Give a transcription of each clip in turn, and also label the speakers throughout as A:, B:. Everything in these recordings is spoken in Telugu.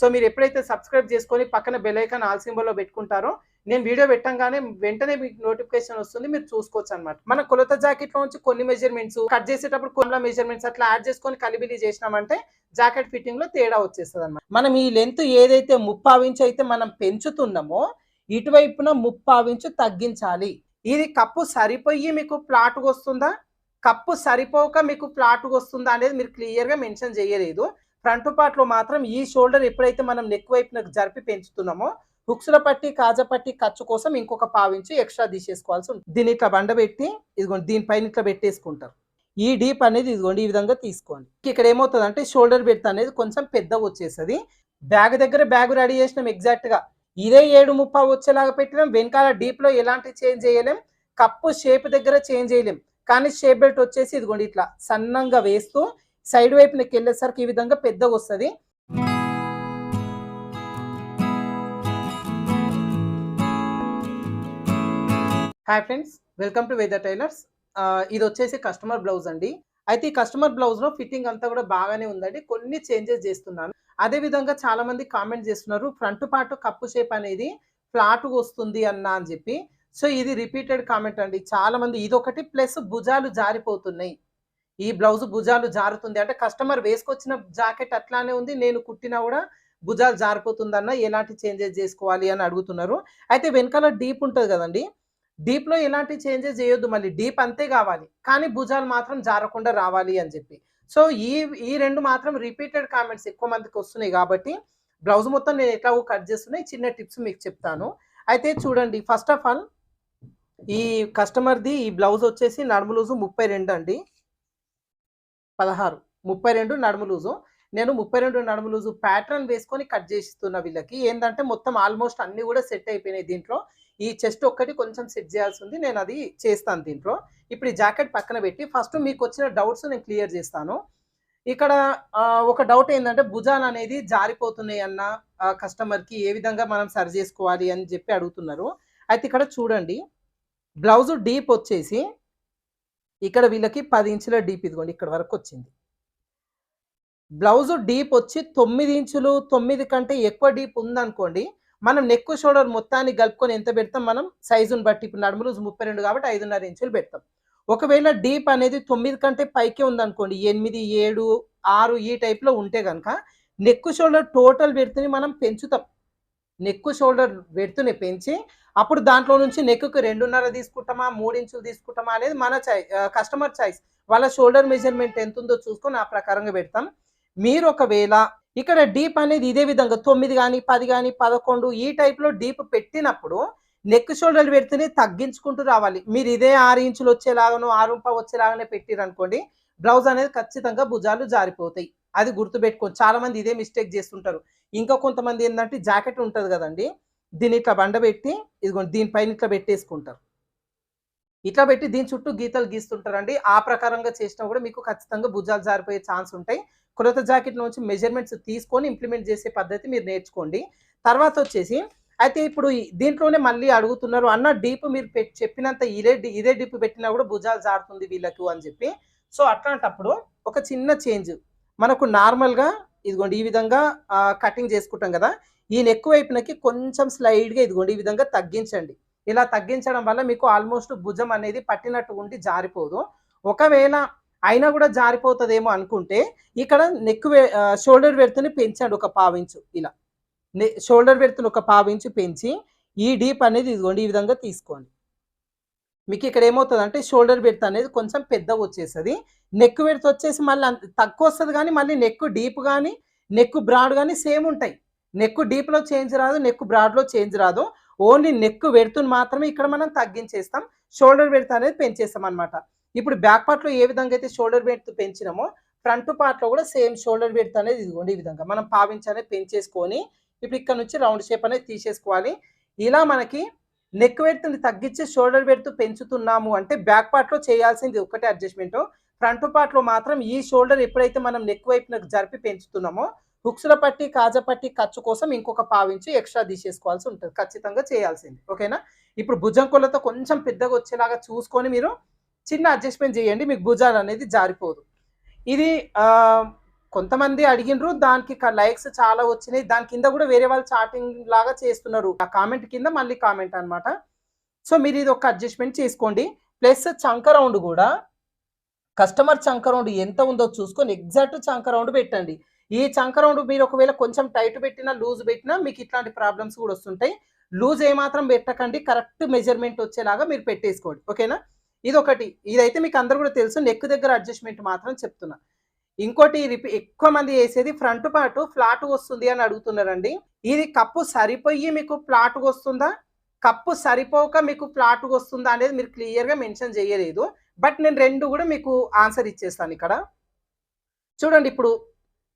A: సో మీరు ఎప్పుడైతే సబ్స్క్రైబ్ చేసుకొని పక్కన బెల్ ఆల్ సింబల్లో పెట్టుకుంటారో నేను వీడియో పెట్టంగానే వెంటనే మీకు నోటిఫికేషన్ వస్తుంది మీరు చూసుకోవచ్చు అనమాట మన కొలత జాకెట్లో నుంచి కొన్ని మెజర్మెంట్స్ కట్ చేసేటప్పుడు కొన్ని మెజర్మెంట్స్ అట్లా యాడ్ చేసుకొని కలిబిలి చేసినామంటే జాకెట్ ఫిట్టింగ్లో తేడా వచ్చేస్తుంది అనమాట మనం ఈ లెంత్ ఏదైతే ముప్పావించి అయితే మనం పెంచుతున్నామో ఇటువైపున ముప్పావించు తగ్గించాలి. ఇది కప్పు సరిపోయి మీకు ప్లాట్ వస్తుందా? కప్పు సరిపోక మీకు ఫ్లాట్ వస్తుందా అనేది మీరు క్లియర్గా మెన్షన్ చేయలేదు. ఫ్రంట్ పార్ట్లో మాత్రం ఈ షోల్డర్ ఎప్పుడైతే మనం నెక్ వైపునకు జరిపి పెంచుతున్నామో హుక్స్ల పట్టి కాజా పట్టి ఖర్చు కోసం ఇంకొక పావించి ఎక్స్ట్రా తీసేసుకోవాల్సి ఉంటుంది. దీన్ని ఇట్లా బండబెట్టి ఇదిగోండి దీనిపైన ఇట్లా పెట్టేసుకుంటారు. ఈ డీప్ అనేది ఇదిగోండి ఈ విధంగా తీసుకోండి. ఇక్కడ ఏమవుతుంది అంటే షోల్డర్ బెడ్త్ అనేది కొంచెం పెద్ద వచ్చేస్తుంది. బ్యాగ్ దగ్గర బ్యాగ్ రెడీ చేసినాం ఎగ్జాక్ట్గా ఇదే ఏడు ముప్పై వచ్చేలాగా పెట్టినాం. వెనకాల డీప్లో ఎలాంటి చేంజ్ చేయలేం. కప్పు షేప్ దగ్గర చేంజ్ చేయలేం. కానీ షేప్ బెల్ట్ వచ్చేసి ఇదిగోండి ఇట్లా సన్నంగా వేస్తూ సైడ్ వైపునకి వెళ్ళేసరికి ఈ విధంగా పెద్దగా వస్తుంది. Hi friends welcome to weather tailors ఇది వచ్చేసి కస్టమర్ బ్లౌజ్ అండి. అయితే ఈ కస్టమర్ బ్లౌజ్లో ఫిట్టింగ్ అంతా కూడా బాగానే ఉందండి. కొన్ని చేంజెస్ చేస్తున్నాను. అదే విధంగా చాలా మంది కామెంట్ చేస్తున్నారు ఫ్రంట్ పార్ట్ కప్పు షేప్ అనేది ఫ్లాట్ వస్తుంది అన్న అని చెప్పి. సో ఇది రిపీటెడ్ కామెంట్ అండి. చాలా మంది ఇది ఒకటి ప్లస్ భుజాలు జారిపోతున్నాయి. ఈ బ్లౌజ్ భుజాలు జారుతుంది. అంటే కస్టమర్ వేసుకొచ్చిన జాకెట్ అట్లానే ఉంది. నేను కుట్టినా కూడా భుజాలు జారిపోతుందన్న ఎలాంటి చేంజెస్ చేసుకోవాలి అని అడుగుతున్నారు. అయితే వెనకాల డీప్ ఉంటుంది కదండి. డీప్లో ఎలాంటి చేంజెస్ చేయొద్దు. మళ్ళీ డీప్ అంతే కావాలి. కానీ భుజాలు మాత్రం జారకుండా రావాలి అని చెప్పి. సో ఈ ఈ రెండు మాత్రం రిపీటెడ్ కామెంట్స్ ఎక్కువ మందికి వస్తున్నాయి కాబట్టి బ్లౌజ్ మొత్తం నేను ఎట్లా కట్ చేస్తున్నాయి చిన్న టిప్స్ మీకు చెప్తాను. అయితే చూడండి. ఫస్ట్ ఆఫ్ ఆల్ ఈ కస్టమర్ది ఈ బ్లౌజ్ వచ్చేసి నడుము లూజు ముప్పై రెండు అండి. పదహారు. ముప్పై రెండు నడుము లూజు. నేను ముప్పై రెండు నడుము లూజు ప్యాటర్న్ వేసుకొని కట్ చేస్తున్న వీళ్ళకి. ఏంటంటే మొత్తం ఆల్మోస్ట్ అన్నీ కూడా సెట్ అయిపోయినాయి దీంట్లో. ఈ చెస్ట్ ఒక్కటి కొంచెం సెట్ చేయాల్సి ఉంది నేను అది చేస్తాను దీంట్లో. ఇప్పుడు ఈ జాకెట్ పక్కన పెట్టి ఫస్ట్ మీకు వచ్చిన డౌట్స్ నేను క్లియర్ చేస్తాను. ఇక్కడ ఒక డౌట్ ఏంటంటే భుజాలు అనేది జారిపోతున్నాయి అన్న కస్టమర్కి ఏ విధంగా మనం సరి చేసుకోవాలి అని చెప్పి అడుగుతున్నారు. అయితే ఇక్కడ చూడండి. బ్లౌజ్ డీప్ వచ్చేసి ఇక్కడ వీళ్ళకి పది ఇంచుల డీప్ ఇదిగోండి ఇక్కడ వరకు వచ్చింది. బ్లౌజ్ డీప్ వచ్చి తొమ్మిది ఇంచులు తొమ్మిది కంటే ఎక్కువ డీప్ ఉందనుకోండి మనం నెక్ షోల్డర్ మొత్తాన్ని కలుపుకొని ఎంత పెడతాం మనం? సైజుని బట్టి ఇప్పుడు నడుములు ముప్పై రెండు కాబట్టి ఐదున్నర ఇంచులు పెడతాం. ఒకవేళ డీప్ అనేది తొమ్మిది కంటే పైకే ఉందనుకోండి ఎనిమిది ఏడు ఆరు ఈ టైప్లో ఉంటే కనుక నెక్ షోల్డర్ టోటల్ పెడితేనే మనం పెంచుతాం. నెక్ షోల్డర్ వెడుతుని పెంచి అప్పుడు దాంట్లో నుంచి నెక్కు రెండున్నర తీసుకుంటామా మూడు ఇంచులు తీసుకుంటామా అనేది మన చాయ్ కస్టమర్ చాయిస్. వాళ్ళ షోల్డర్ మెజర్మెంట్ ఎంత ఉందో చూసుకొని ఆ ప్రకారంగా పెడతాం. మీరు ఒకవేళ ఇక్కడ డీప్ అనేది ఇదే విధంగా తొమ్మిది కానీ పది కానీ పదకొండు ఈ టైప్లో డీప్ పెట్టినప్పుడు నెక్ షోల్డర్ పెడితేనే తగ్గించుకుంటూ రావాలి. మీరు ఇదే ఆరు ఇంచులు వచ్చేలాగానో ఆరు వచ్చేలాగానే పెట్టిరనుకోండి బ్లౌజ్ అనేది ఖచ్చితంగా భుజాలు జారిపోతాయి. అది గుర్తుపెట్టుకోండి చాలామంది ఇదే మిస్టేక్ చేస్తుంటారు. ఇంకా కొంతమంది ఏంటంటే జాకెట్ ఉంటుంది కదండి దీన్ని ఇట్లా బండబెట్టి ఇదిగోండి దీనిపైన ఇట్లా పెట్టేసుకుంటారు. ఇట్లా పెట్టి దీని చుట్టూ గీతలు గీస్తుంటారండి. ఆ ప్రకారంగా చేసినా కూడా మీకు ఖచ్చితంగా భుజాలు జారిపోయే ఛాన్స్ ఉంటాయి. కొలత జాకెట్ నుంచి మెజర్మెంట్స్ తీసుకొని ఇంప్లిమెంట్ చేసే పద్ధతి మీరు నేర్చుకోండి. తర్వాత వచ్చేసి అయితే ఇప్పుడు దీంట్లోనే మళ్ళీ అడుగుతున్నారు అన్న డీప్ మీరు చెప్పినంత ఇదే ఇదే డీప్ పెట్టినా కూడా భుజాలు జారుతుంది వీళ్ళకు అని చెప్పి. సో అట్లాంటప్పుడు ఒక చిన్న చేంజ్ మనకు నార్మల్గా ఇదిగోండి ఈ విధంగా కటింగ్ చేసుకుంటాం కదా ఈ నెక్ వైపునకి కొంచెం స్లైడ్గా ఇదిగోండి ఈ విధంగా తగ్గించండి. ఇలా తగ్గించడం వల్ల మీకు ఆల్మోస్ట్ భుజం అనేది పట్టినట్టు ఉండి జారిపోదు. ఒకవేళ అయినా కూడా జారిపోతుందేమో అనుకుంటే ఇక్కడ నెక్ షోల్డర్ వెడుతుని పెంచండి ఒక పావించు ఇలా. షోల్డర్ వెడుతుని ఒక పావించు పెంచి ఈ డీప్ అనేది ఇదిగోండి ఈ విధంగా తీసుకోండి. మీకు ఇక్కడ ఏమవుతుంది అంటే షోల్డర్ బెడ్త్ అనేది కొంచెం పెద్దగా వచ్చేస్తుంది. నెక్ బెడ్త్ వచ్చేసి మళ్ళీ అంత తక్కువ వస్తుంది కానీ మళ్ళీ నెక్ డీప్ కానీ నెక్ బ్రాడ్ కానీ సేమ్ ఉంటాయి. నెక్ డీప్లో చేంజ్ రాదు నెక్ బ్రాడ్లో చేంజ్ రాదు. ఓన్లీ నెక్ వెడుతుని మాత్రమే ఇక్కడ మనం తగ్గించేస్తాం. షోల్డర్ బెడ్త్ అనేది పెంచేస్తాం అనమాట ఇప్పుడు బ్యాక్ పార్ట్లో ఏ విధంగా అయితే షోల్డర్ బెడ్త్ పెంచినామో ఫ్రంట్ పార్ట్లో కూడా సేమ్ షోల్డర్ బెడ్త్ అనేది ఇదిగోండి ఈ విధంగా మనం పావించి అనేది పెంచేసుకొని ఇప్పుడు ఇక్కడ నుంచి రౌండ్ షేప్ అనేది తీసేసుకోవాలి. ఇలా మనకి నెక్ వెడ్త్ని తగ్గించి షోల్డర్ వెడ్త్ పెంచుతున్నాము అంటే బ్యాక్ పార్ట్లో చేయాల్సింది ఒకటే అడ్జస్ట్మెంట్ ఫ్రంట్ పార్ట్లో మాత్రం ఈ షోల్డర్ ఎప్పుడైతే మనం నెక్ వైపునకు జరిపి పెంచుతున్నామో హుక్స్ల పట్టి కాజా పట్టి ఖర్చు కోసం ఇంకొక పావించి ఎక్స్ట్రా తీసేసుకోవాల్సి ఉంటుంది. ఖచ్చితంగా చేయాల్సింది. ఓకేనా ఇప్పుడు భుజం కొలత కొంచెం పెద్దగా వచ్చేలాగా చూసుకొని మీరు చిన్న అడ్జస్ట్మెంట్ చేయండి మీకు భుజాలు అనేది జారిపోదు. ఇది కొంతమంది అడిగినరు దానికి లైక్స్ చాలా వచ్చినాయి. దాని కింద కూడా వేరే వాళ్ళు చాటింగ్ లాగా చేస్తున్నారు. ఆ కామెంట్ కింద మళ్ళీ కామెంట్ అన్నమాట. సో మీరు ఇది ఒక అడ్జస్ట్మెంట్ చేసుకోండి. ప్లస్ చంక రౌండ్ కూడా కస్టమర్ చంక రౌండ్ ఎంత ఉందో చూసుకొని ఎగ్జాక్ట్ చంక రౌండ్ పెట్టండి. ఈ చంక రౌండ్ మీరు ఒకవేళ కొంచెం టైట్ పెట్టినా లూజ్ పెట్టినా మీకు ఇట్లాంటి ప్రాబ్లమ్స్ కూడా వస్తుంటాయి. లూజ్ ఏమాత్రం పెట్టకండి. కరెక్ట్ మెజర్మెంట్ వచ్చేలాగా మీరు పెట్టేసుకోండి. ఓకేనా ఇది ఒకటి ఇదైతే మీకు అందరు కూడా తెలుసు. నెక్ దగ్గర అడ్జస్ట్మెంట్ మాత్రం చెప్తున్నా. ఇంకోటి రిపీ- ఎక్కువ మంది వేసేది ఫ్రంట్ పాటు ఫ్లాట్ వస్తుంది అని అడుగుతున్నారండి. ఇది కప్పు సరిపోయి మీకు ఫ్లాట్ వస్తుందా? కప్పు సరిపోక మీకు ఫ్లాట్ వస్తుందా అనేది మీరు క్లియర్గా మెన్షన్ చేయలేదు. బట్ నేను రెండు కూడా మీకు ఆన్సర్ ఇచ్చేస్తాను ఇక్కడ. చూడండి ఇప్పుడు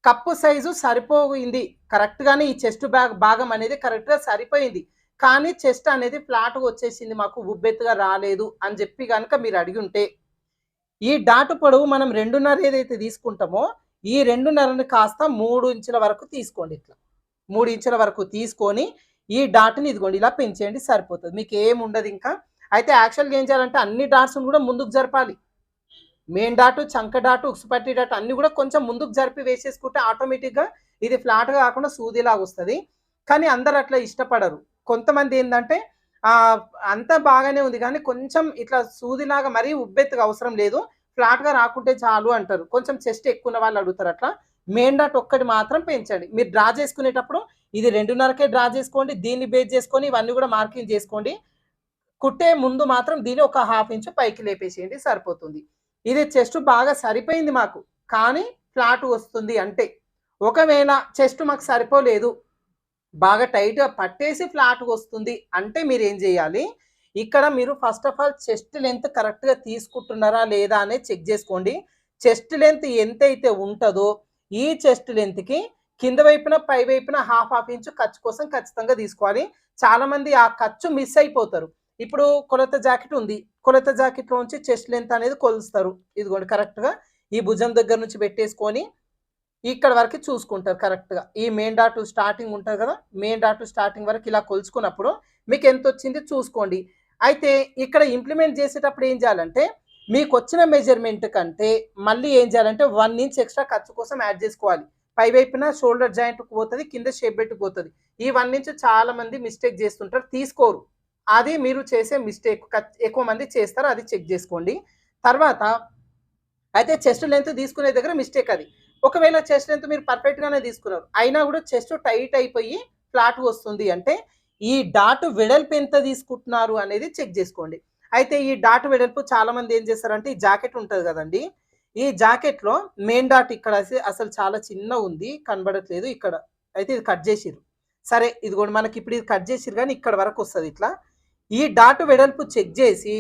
A: కప్పు సైజు సరిపోయింది. కరెక్ట్గానే ఈ చెస్ట్ బ్యాగ్ భాగం అనేది కరెక్ట్గా సరిపోయింది. కానీ చెస్ట్ అనేది ఫ్లాట్గా వచ్చేసింది మాకు ఉబ్బెత్తుగా రాలేదు అని చెప్పి కనుక మీరు అడిగి ఉంటే ఈ డాటు పొడవు మనం రెండున్నర ఏదైతే తీసుకుంటామో ఈ రెండున్నరని కాస్త మూడు ఇంచుల వరకు తీసుకోండి ఇట్లా. మూడు ఇంచుల వరకు తీసుకొని ఈ డాట్ని ఇదిగోండి ఇలా పెంచేయండి సరిపోతుంది. మీకు ఏం ఉండదు ఇంకా. అయితే యాక్చువల్గా ఏం చేయాలంటే అన్ని డాట్స్ని కూడా ముందుకు జరపాలి. మెయిన్ డాటు చంక డాటు ఉక్సుపట్టి డాటు అన్ని కూడా కొంచెం ముందుకు జరిపి వేసేసుకుంటే ఆటోమేటిక్గా ఇది ఫ్లాట్గా కాకుండా సూదిలాగా వస్తుంది. కానీ అందరు అట్లా ఇష్టపడరు. కొంతమంది ఏంటంటే అంతా బాగానే ఉంది. కానీ కొంచెం ఇట్లా సూదిలాగా మరీ ఉబ్బెత్తుగా అవసరం లేదు. ఫ్లాట్గా రాకుంటే చాలు అంటారు. కొంచెం చెస్ట్ ఎక్కువ ఉన్న వాళ్ళు అడుగుతారు అట్లా. మెయిన్ డాట్ ఒక్కటి మాత్రం పెంచండి. మీరు డ్రా చేసుకునేటప్పుడు ఇది రెండున్నరకే డ్రా చేసుకోండి. దీన్ని బేస్ చేసుకొని ఇవన్నీ కూడా మార్కింగ్ చేసుకోండి. కుట్టే ముందు మాత్రం దీన్ని ఒక హాఫ్ ఇంచు పైకి లేపేసేయండి. సరిపోతుంది. ఇది చెస్ట్ బాగా సరిపోయింది మాకు. కానీ ఫ్లాట్ వస్తుంది అంటే. ఒకవేళ చెస్ట్ మాకు సరిపోలేదు. బాగా టైట్గా పట్టేసి ఫ్లాట్ వస్తుంది అంటే మీరు ఏం చేయాలి? ఇక్కడ మీరు first of all chest length కరెక్ట్గా తీసుకుంటున్నారా లేదా అనేది చెక్ చేసుకోండి. చెస్ట్ లెంత్ ఎంత అయితే ఉంటుందో ఈ చెస్ట్ లెంత్కి కింద వైపున పై వైపున హాఫ్ హాఫ్ ఇంచు ఖర్చు కోసం ఖచ్చితంగా తీసుకోవాలి. చాలామంది ఆ ఖర్చు మిస్ అయిపోతారు. ఇప్పుడు కొలత జాకెట్ ఉంది. కొలత జాకెట్లో నుంచి చెస్ట్ లెంత్ అనేది కొలుస్తారు. ఇదిగోండి కరెక్ట్గా ఈ భుజం దగ్గర నుంచి పెట్టేసుకొని ఇక్కడ వరకు చూసుకుంటారు కరెక్ట్గా ఈ మెయిన్ డాట్ స్టార్టింగ్ ఉంటుంది కదా మెయిన్ డాట్ స్టార్టింగ్ వరకు ఇలా కొలుచుకున్నప్పుడు మీకు ఎంత వచ్చింది చూసుకోండి. అయితే ఇక్కడ ఇంప్లిమెంట్ చేసేటప్పుడు ఏం చేయాలంటే మీకు వచ్చిన మెజర్మెంట్ కంటే మళ్ళీ ఏం చేయాలంటే వన్ ఇంచ్ ఎక్స్ట్రా ఖర్చు కోసం యాడ్ చేసుకోవాలి. పై వైపున షోల్డర్ జాయింట్కి పోతుంది కింద షేప్ పెట్టుకుపోతుంది పోతుంది. ఈ వన్ ఇంచ్ చాలా మంది మిస్టేక్ చేస్తుంటారు తీసుకోరు. అది మీరు చేసే మిస్టేక్ ఎక్కువ మంది చేస్తారు అది చెక్ చేసుకోండి. తర్వాత అయితే చెస్ట్ లెంత్ తీసుకునే దగ్గర మిస్టేక్ అది. ఒకవేళ చెస్ట్ లెంత్ మీరు పర్ఫెక్ట్గానే తీసుకున్నారు అయినా కూడా చెస్ట్ టైట్ అయిపోయి ఫ్లాట్ వస్తుంది అంటే ఈ డాట్ వెడల్పు ఎంత తీసుకుంటున్నారు అనేది చెక్ చేసుకోండి. అయితే ఈ డాట్ వెడల్పు చాలామంది ఏం చేస్తారంటే ఈ జాకెట్ ఉంటుంది కదండి ఈ జాకెట్లో మెయిన్ డాట్ ఇక్కడ అసలు చాలా చిన్న ఉంది కనబడట్లేదు ఇక్కడ. అయితే ఇది కట్ చేసిర్రు. సరే ఇది కూడా మనకి ఇప్పుడు ఇది కట్ చేసిరు కానీ ఇక్కడ వరకు వస్తుంది ఇట్లా. ఈ డాట్ వెడల్పు చెక్ చేసి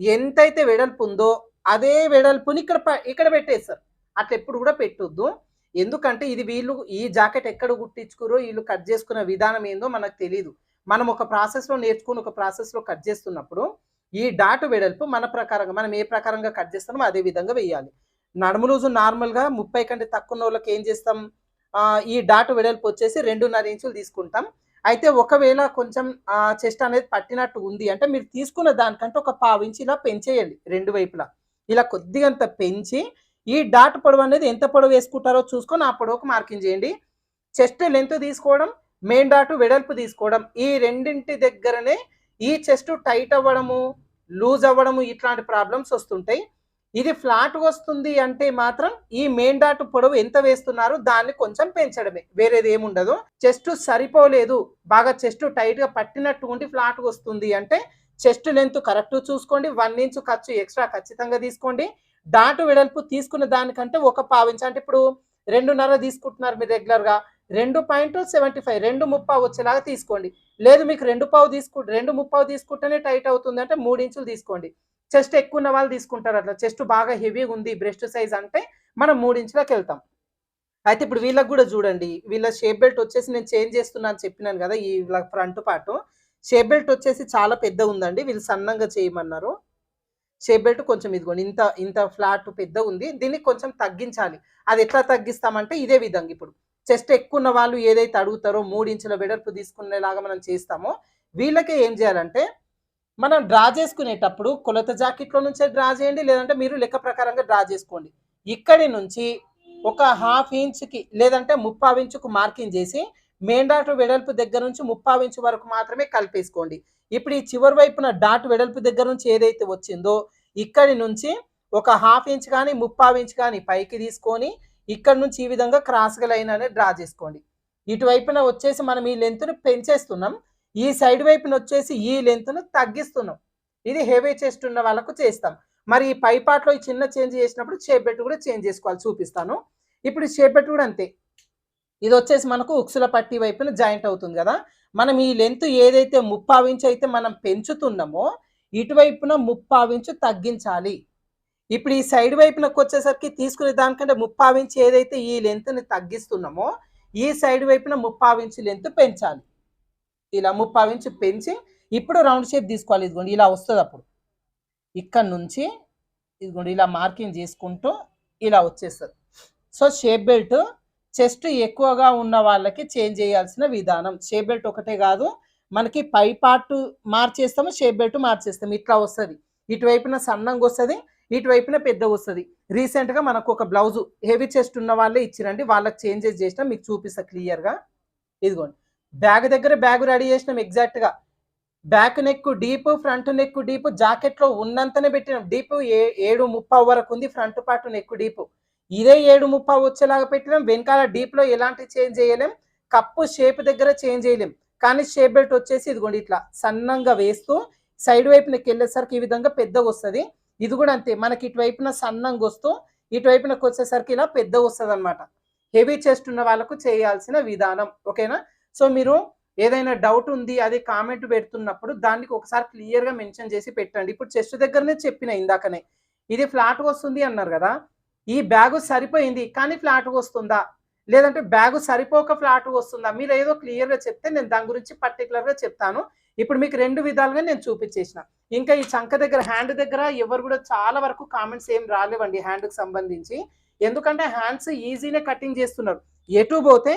A: ఎంతైతే వెడల్పు ఉందో అదే వెడల్పుని ఇక్కడ ఇక్కడ పెట్టేస్తారు. అట్లా ఎప్పుడు కూడా పెట్టొద్దు. ఎందుకంటే ఇది వీళ్ళు ఈ జాకెట్ ఎక్కడ కుట్టించుకురో వీళ్ళు కట్ చేసుకున్న విధానం ఏందో మనకు తెలియదు మనం ఒక ప్రాసెస్లో నేర్చుకుని ఒక ప్రాసెస్లో కట్ చేస్తున్నప్పుడు ఈ డాట్ వెడల్పు మన ప్రకారంగా మనం ఏ ప్రకారంగా కట్ చేస్తామో అదే విధంగా వేయాలి నడుము రోజు నార్మల్గా ముప్పై కంటే తక్కువ నోళ్ళకి వాళ్ళకి ఏం చేస్తాం? ఈ డాట్ వెడల్పు వచ్చేసి రెండున్నర ఇంచులు తీసుకుంటాం. అయితే ఒకవేళ కొంచెం చెస్ట్ అనేది పట్టినట్టు ఉంది అంటే మీరు తీసుకున్న దానికంటే ఒక పావు ఇంచు ఇలా పెంచేయండి రెండు వైపులా. ఇలా కొద్దిగంత పెంచి ఈ డాట్ పొడవు అనేది ఎంత పొడవు వేసుకుంటారో చూసుకొని ఆ పొడవుకు మార్కింగ్ చేయండి. చెస్ట్ లెంత్ తీసుకోవడం మెయిన్ డాట్ వెడల్పు తీసుకోవడం ఈ రెండింటి దగ్గరనే ఈ చెస్ట్ టైట్ అవ్వడము లూజ్ అవ్వడము ఇట్లాంటి ప్రాబ్లమ్స్ వస్తుంటాయి. ఇది ఫ్లాట్ వస్తుంది అంటే మాత్రం ఈ మెయిన్ డాట్ పొడవు ఎంత వేస్తున్నారు దాన్ని కొంచెం పెంచడమే వేరేది ఏముండదు. చెస్ట్ సరిపోలేదు బాగా చెస్ట్ టైట్గా పట్టినట్టు ఉండి ఫ్లాట్ వస్తుంది అంటే చెస్ట్ లెంత్ కరెక్ట్ చూసుకోండి వన్ ఇంచ్ ఖర్చు ఎక్స్ట్రా ఖచ్చితంగా తీసుకోండి. దాటు వెడల్పు తీసుకున్న దానికంటే ఒక పావించ్ అంటే ఇప్పుడు రెండున్నర తీసుకుంటున్నారు మీరు రెగ్యులర్గా రెండు పాయింట్ సెవెంటీ ఫైవ్ రెండు ముప్పావు వచ్చేలాగా తీసుకోండి. లేదు మీకు రెండు పావు తీసుకు రెండు ముప్పావు తీసుకుంటేనే టైట్ అవుతుంది అంటే మూడు ఇంచులు తీసుకోండి. చెస్ట్ ఎక్కువ ఉన్న వాళ్ళు తీసుకుంటారు అట్లా. చెస్ట్ బాగా హెవీగా ఉంది బ్రెస్ట్ సైజ్ అంటే మనం మూడు ఇంచులకు వెళ్తాం. అయితే ఇప్పుడు వీళ్ళకి కూడా చూడండి. వీళ్ళ షేప్ బెల్ట్ వచ్చేసి నేను చేంజ్ చేస్తున్నాను చెప్పినాను కదా ఈ ఫ్రంట్ పార్ట్. షేప్ బెల్ట్ వచ్చేసి చాలా పెద్ద ఉందండి వీళ్ళు సన్నంగా చేయమన్నారు. షేప్ బెల్ట్ కొంచెం ఇదిగోండి ఇంత ఇంత ఫ్లాట్ పెద్ద ఉంది దీన్ని కొంచెం తగ్గించాలి. అది ఎట్లా తగ్గిస్తామంటే ఇదే విధంగా ఇప్పుడు. చెస్ట్ ఎక్కువ ఉన్న వాళ్ళు ఏదైతే అడుగుతారో మూడు ఇంచుల వెడల్పు తీసుకునేలాగా మనం చేస్తామో వీళ్ళకే ఏం చేయాలంటే మనం డ్రా చేసుకునేటప్పుడు కొలత జాకెట్లో నుంచే డ్రా చేయండి లేదంటే మీరు లెక్క ప్రకారంగా డ్రా చేసుకోండి. ఇక్కడి నుంచి ఒక హాఫ్ ఇంచ్కి లేదంటే ముప్పావు ఇంచుకు మార్కింగ్ చేసి మెయిన్ డాట్ వెడల్పు దగ్గర నుంచి ముప్పై ఇంచు వరకు మాత్రమే కలిపేసుకోండి. ఇప్పుడు ఈ చివరి వైపున డాట్ వెడల్పు దగ్గర నుంచి ఏదైతే వచ్చిందో ఇక్కడి నుంచి ఒక హాఫ్ ఇంచ్ కానీ ముప్పై ఇంచ్ కానీ పైకి తీసుకొని ఇక్కడ నుంచి ఈ విధంగా క్రాస్గా లైన్ అనేది డ్రా చేసుకోండి. ఇటువైపున వచ్చేసి మనం ఈ లెంత్ను పెంచేస్తున్నాం. ఈ సైడ్ వైపున వచ్చేసి ఈ లెంత్ను తగ్గిస్తున్నాం. ఇది హెవీ చెస్ట్ ఉన్న వాళ్ళకు చేస్తాం. మరి ఈ పై పార్ట్లో ఈ చిన్న చేంజ్ చేసినప్పుడు షేప్ బెట్ కూడా చేంజ్ చేసుకోవాలి చూపిస్తాను. ఇప్పుడు షేప్ బెట్ కూడా అంతే. ఇది వచ్చేసి మనకు ఉక్సుల పట్టి వైపున జాయింట్ అవుతుంది కదా. మనం ఈ లెంత్ ఏదైతే ముప్పావు ఇంచు అయితే మనం పెంచుతున్నామో ఇటువైపున ముప్పావించు తగ్గించాలి. ఇప్పుడు ఈ సైడ్ వైపునకు వచ్చేసరికి తీసుకునే దానికంటే ముప్పావించి ఇంచు ఏదైతే ఈ లెంత్ని తగ్గిస్తున్నామో ఈ సైడ్ వైపున ముప్పావించి ఇంచు లెంత్ పెంచాలి. ఇలా ముప్పావించి ఇంచు పెంచి ఇప్పుడు రౌండ్ షేప్ తీసుకోవాలి. ఇదిగోండి ఇలా వస్తుంది అప్పుడు. ఇక్కడ నుంచి ఇదిగోండి ఇలా మార్కింగ్ చేసుకుంటూ ఇలా వచ్చేస్తుంది. సో షేప్ బెల్ట్ చెస్ట్ ఎక్కువగా ఉన్న వాళ్ళకి చేంజ్ చేయాల్సిన విధానం. షేప్ బెల్ట్ ఒకటే కాదు మనకి పై పార్ట్ మార్చేస్తాము షేప్ బెల్ట్ మార్చేస్తాము. ఇట్లా వస్తుంది. ఇటువైపున సన్నంగా వస్తుంది ఇటువైపున పెద్దగా వస్తుంది. రీసెంట్గా మనకు ఒక బ్లౌజ్ హెవీ చెస్ట్ ఉన్న వాళ్ళే ఇచ్చిరండి. వాళ్ళకి చేంజెస్ చేసినా మీకు చూపిస్తా క్లియర్గా. ఇదిగోండి. బ్యాగ్ దగ్గర బ్యాగ్ రెడీ చేసినాం ఎగ్జాక్ట్గా. Back neck deep front neck deep జాకెట్లో ఉన్నంతనే పెట్టినాం. డీప్ ఏ ఏడు ముప్పావు వరకు ఉంది ఫ్రంట్ పార్ట్ నెక్ డీప్. ఇదే ఏడు ముప్పై వచ్చేలాగా పెట్టినాం. వెనకాల డీప్లో ఎలాంటి చేంజ్ చేయలేం. కప్పు షేప్ దగ్గర చేంజ్ చేయలేం. కానీ షేప్ బెల్ట్ వచ్చేసి ఇదిగోండి ఇట్లా సన్నంగా వేస్తూ సైడ్ వైపునకి వెళ్ళేసరికి ఈ విధంగా పెద్దగా వస్తుంది. ఇది కూడా అంతే. మనకి ఇటువైపున సన్నంగా వస్తూ ఇటువైపునకు వచ్చేసరికి ఇలా పెద్దగా వస్తుంది అనమాట హెవీ చెస్ట్ ఉన్న వాళ్ళకు చేయాల్సిన విధానం. ఓకేనా? సో మీరు ఏదైనా డౌట్ ఉంది అది కామెంట్ పెడుతున్నప్పుడు దానికి ఒకసారి క్లియర్గా మెన్షన్ చేసి పెట్టండి. ఇప్పుడు చెస్ట్ దగ్గరనే చెప్పిన ఇందాకనే. ఇది ఫ్లాట్గా వస్తుంది అన్నారు కదా. ఈ బ్యాగు సరిపోయింది కానీ ఫ్లాట్ వస్తుందా? లేదంటే బ్యాగు సరిపోక ఫ్లాట్ వస్తుందా? మీరు ఏదో క్లియర్గా చెప్తే నేను దాని గురించి పర్టికులర్గా చెప్తాను. ఇప్పుడు మీకు రెండు విధాలుగా నేను చూపించేసిన. ఇంకా ఈ చంక దగ్గర హ్యాండ్ దగ్గర ఎవరు కూడా చాలా వరకు కామెంట్స్ ఏం రాలేవండి హ్యాండ్కి సంబంధించి. ఎందుకంటే హ్యాండ్స్ ఈజీనే కటింగ్ చేస్తున్నారు. ఎటు పోతే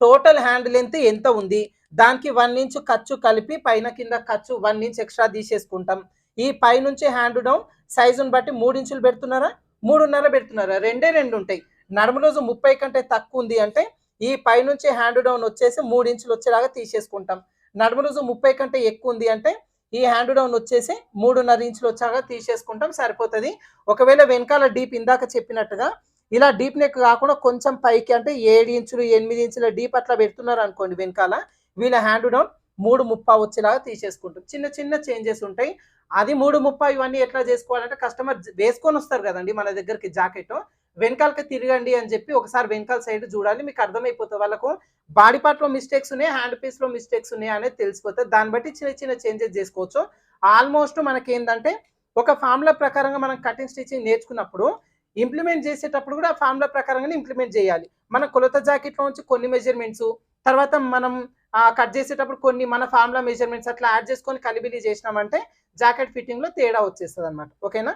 A: టోటల్ హ్యాండ్ లెంత్ ఎంత ఉంది? దానికి వన్ ఇంచ్ ఖర్చు కలిపి పైన కింద ఖర్చు వన్ ఇంచ్ ఎక్స్ట్రా తీసేసుకుంటాం. ఈ పైనుంచి హ్యాండ్ డౌన్ సైజుని బట్టి మూడు ఇంచులు పెడుతున్నారా? మూడున్నర పెడుతున్నారు. రెండే రెండు ఉంటాయి. నడుము రోజు ముప్పై కంటే తక్కువ ఉంది అంటే ఈ పైనుంచి హ్యాండ్ డౌన్ వచ్చేసి మూడు ఇంచులు వచ్చేలాగా తీసేసుకుంటాం. నడుము రోజు ముప్పై కంటే ఎక్కువ ఉంది అంటే ఈ హ్యాండ్ డౌన్ వచ్చేసి మూడున్నర ఇంచులు వచ్చాక తీసేసుకుంటాం. సరిపోతుంది. ఒకవేళ వెనకాల డీప్ ఇందాక చెప్పినట్టుగా ఇలా డీప్ నెక్ కాకుండా కొంచెం పైకి అంటే ఏడు ఇంచులు ఎనిమిది ఇంచుల డీప్ అట్లా పెడుతున్నారు అనుకోండి వెనకాల వీళ్ళ హ్యాండ్ డౌన్ మూడు ముప్పా వచ్చేలాగా తీసేసుకుంటాం. చిన్న చిన్న చేంజెస్ ఉంటాయి. అది మూడు ముప్పై ఇవన్నీ ఎట్లా చేసుకోవాలంటే కస్టమర్ వేసుకొని వస్తారు కదండి మన దగ్గరికి జాకెట్. వెనకాలకి తిరగండి అని చెప్పి ఒకసారి వెనకాల సైడ్ చూడాలి. మీకు అర్థమైపోతుంది వాళ్ళకు బాడీ పార్ట్లో మిస్టేక్స్ ఉన్నాయి హ్యాండ్ పీస్లో మిస్టేక్స్ ఉన్నాయి అనేది తెలిసిపోతుంది దాన్ని బట్టి చిన్న చిన్న చేంజెస్ చేసుకోవచ్చు. ఆల్మోస్ట్ మనకి ఏంటంటే ఒక ఫార్ములా ప్రకారంగా మనం కటింగ్ స్టిచ్చింగ్ నేర్చుకున్నప్పుడు ఇంప్లిమెంట్ చేసేటప్పుడు కూడా ఫార్ములా ప్రకారంగానే ఇంప్లిమెంట్ చేయాలి. మన కొలత జాకెట్లో నుంచి కొన్ని మెజర్మెంట్స్ తర్వాత మనం కట్ చేసేటప్పుడు కొన్ని మన ఫార్ములా మెజర్మెంట్స్ అట్లా యాడ్ చేసుకొని కలిబిలి చేసినామంటే జాకెట్ ఫిట్టింగ్లో తేడా వచ్చేస్తుంది అనమాట ఓకేనా?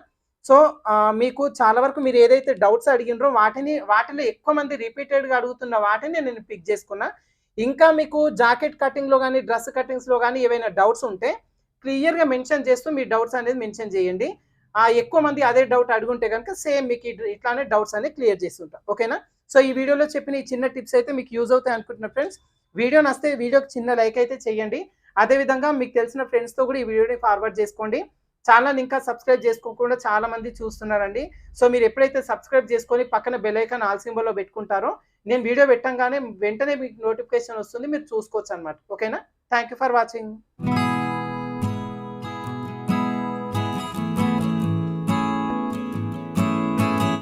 A: సో మీకు చాలా వరకు మీరు ఏదైతే డౌట్స్ అడిగినరో వాటిని వాటిలో ఎక్కువ మంది రిపీటెడ్గా అడుగుతున్న వాటిని నేను పిక్ చేసుకున్నా. ఇంకా మీకు జాకెట్ కటింగ్లో కానీ డ్రెస్ కటింగ్స్లో కానీ ఏవైనా డౌట్స్ ఉంటే క్లియర్గా మెన్షన్ చేస్తూ మీ డౌట్స్ అనేది మెన్షన్ చేయండి. ఎక్కువ మంది అదే డౌట్ అడుగుంటే కనుక సేమ్ మీకు ఇట్లానే డౌట్స్ అనేది క్లియర్ చేస్తుంటాం. ఓకేనా? సో ఈ వీడియోలో చెప్పిన ఈ చిన్న టిప్స్ అయితే మీకు యూజ్ అవుతాయి అనుకుంటున్నా ఫ్రెండ్స్ వీడియో నస్తే వీడియోకి చిన్న లైక్ అయితే చేయండి. అదేవిధంగా మీకు తెలిసిన ఫ్రెండ్స్తో కూడా ఈ వీడియోని ఫార్వర్డ్ చేసుకోండి. ఛానల్ ఇంకా సబ్స్క్రైబ్ చేసుకోకుండా చాలా మంది చూస్తున్నారండి. సో మీరు ఎప్పుడైతే సబ్స్క్రైబ్ చేసుకొని పక్కన బెల్ ఆల్ సింబల్లో పెట్టుకుంటారో నేను వీడియో పెట్టంగానే వెంటనే మీకు నోటిఫికేషన్ వస్తుంది మీరు చూసుకోవచ్చు అనమాట ఓకేనా థ్యాంక్ యూ ఫర్ వాచింగ్